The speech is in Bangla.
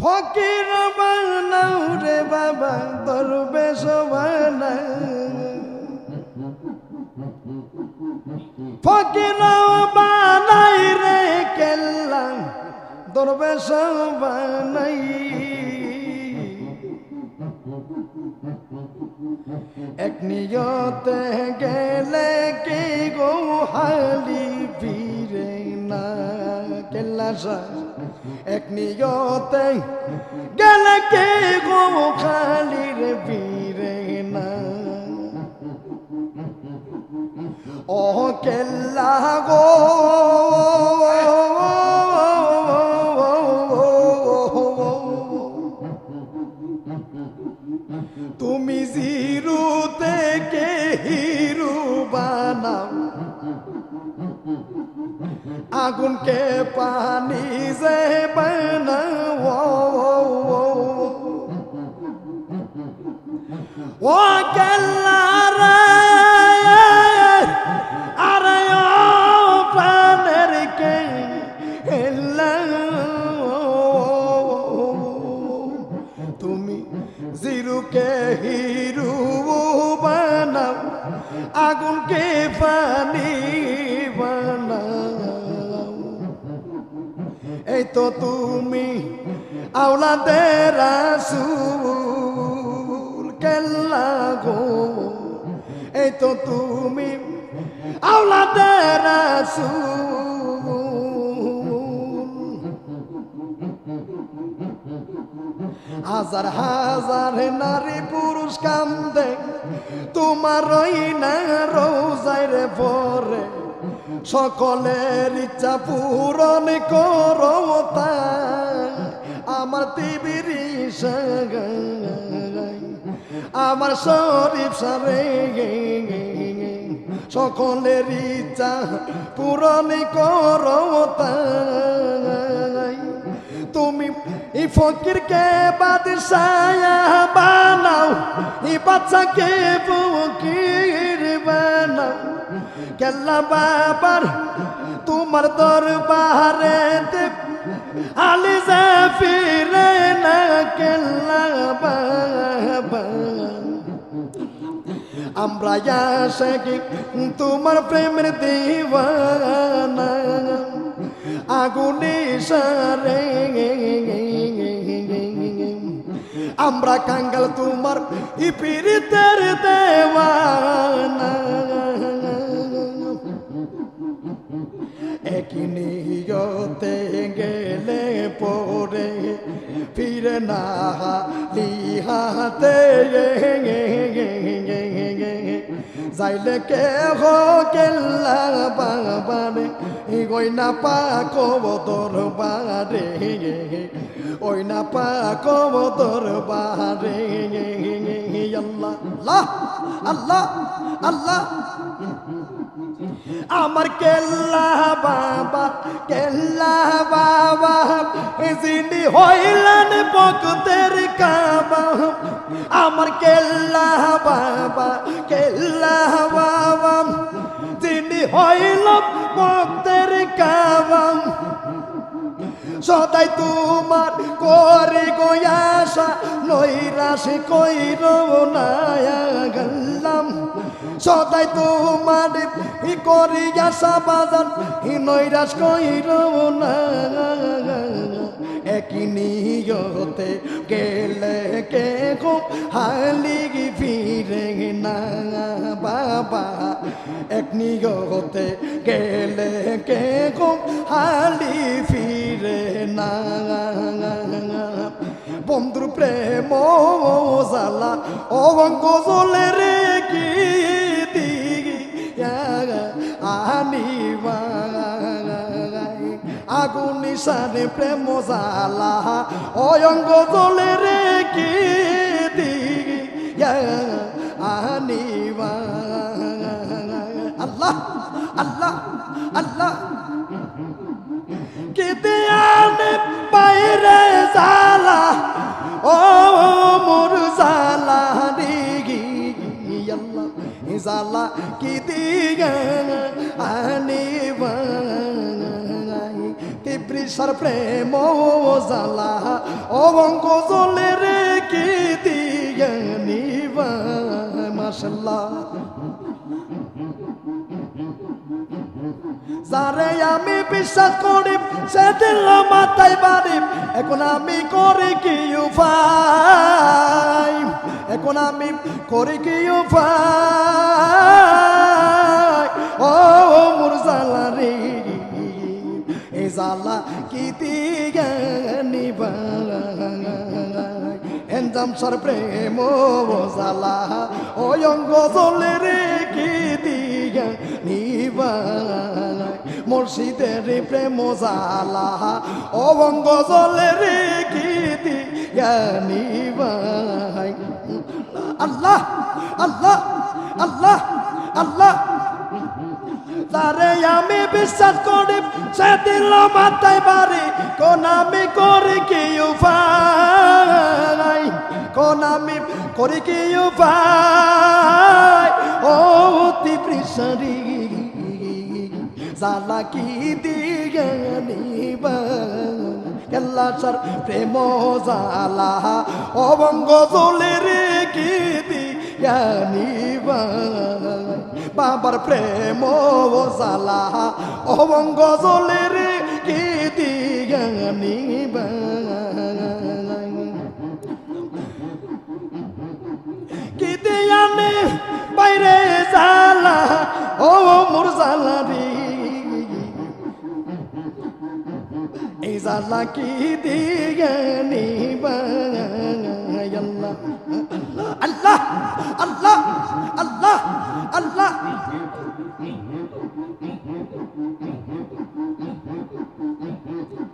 ফকির বানাও রে বাবা দরবেশ বানাও ফকির বানাই রে কেল্লা দরবেশ বানাই এক নিয়তে গেলে কি গো হালি না কেল্লা এক নিয়তে গেলে কে গো খালি রে ফিরে না। ও কেল্লা গো। তুমি জিরু থেকে হিরু বানাও। আগুনকে পানি যে বানাও ও ও কে তুমি জিরুকে হিরু বানাও আগুনকে পানি তো তুমি আওলাদের রাসূল, কেল্লা গো। এই তো তুমি আওলাদের রাসূল। হাজার হাজার নারী পুরুষ কান্দে, তোমার ওই না রোজায় রে পরে সকলের ইচ্ছা পূরণ করো আমার তিবির আমার শরীফ সারে সকলের ইচ্ছা পূরণ করো তুমি এই ফকিরকে বাদশাহ বানাও, এই বাচ্চাকে ফকির বানাও। কেল্লা বাবার তোমার দরবারে আলি যা ফিরে না কেল্লা বাবা। আমরা আশাকি তোমার প্রেমের দিওয়ানা। আগুনে সারে। আমরা কাঙ্গাল তোমার ইপিরিতের দেওয়ানা। একই নিয়তে গেলে পরে ফিরে না লিহাতে যাইলে কে কেল্লা বাবারে ওই না পাকব তোর বারে ওই না পাকব তোর বারে আল্লাহ আল্লাহ আল্লাহ আমার কেল্লা বাবা কেল্লা বাবা, যিনি হইলেন ভক্তের কাবা। আমার কেল্লা বাবা কেল্লা বাবা, যিনি হইল ভক্তের কাবা সদাই তোমার করে গয়াসা নৈরাশ কইর নায়া গল্লাম সদাই তোমার ই করি আসা বাজার ই নৈরাশ কইর না একই নিয়তে গেলে কে গো হালিগি ফিরে না বাবা। এক নিয়তে গেলে কে গো হালি ফিরে না। বন্ধুর প্রেম জালা অঙ্গ জলে রে আগুন নিশানে প্রেম জালা অঙ্গ জলে রে কি আনিবা। আল্লাহ আল্লাহ আল্লাহ। কেতে আনে বাইরে জালা ও মোর জালা দিগি আল্লাহ। জালা কি দিগা আনে তিব্রিশার প্রেম জালা অঙ্গ জলে রে কি দিয়ে নিবা মাসাল্লাহ আমি বিশ্বাস করি সে দিল মাথায় বাড়ি। এখন আমি করি কি উপায়? এখন আমি করি কি উপায়? দিয়ে নিবাই এনজাম সর প্রেম জালা ও অঙ্গ জলে রে কি দিয়া নিবাই মুর্শিদের প্রেম জালা ও অঙ্গ জলে রে কি দিয়া নিবাই আল্লাহ আল্লাহ আল্লাহ আল্লাহ। তারে আমি বিশ্বাস করি সে দিল মাথায় বাড়ি, কোন আমি করি কি উপায়? কোন আমি করি কি উপায়? ও অতি পৃষরি জালা কি দিয়ে নিবা? কেল্লা সার প্রেম জালা অবঙ্গ জলে রে কি দিয়া নিবা? বাবার প্রেম জালা অবঙ্গ জলে রে কি দিয়া নিবা কি দিয়া নে বাইরে জালা ও মোর জালা রে। এই জালা কি দিয়ে Mm-hmm.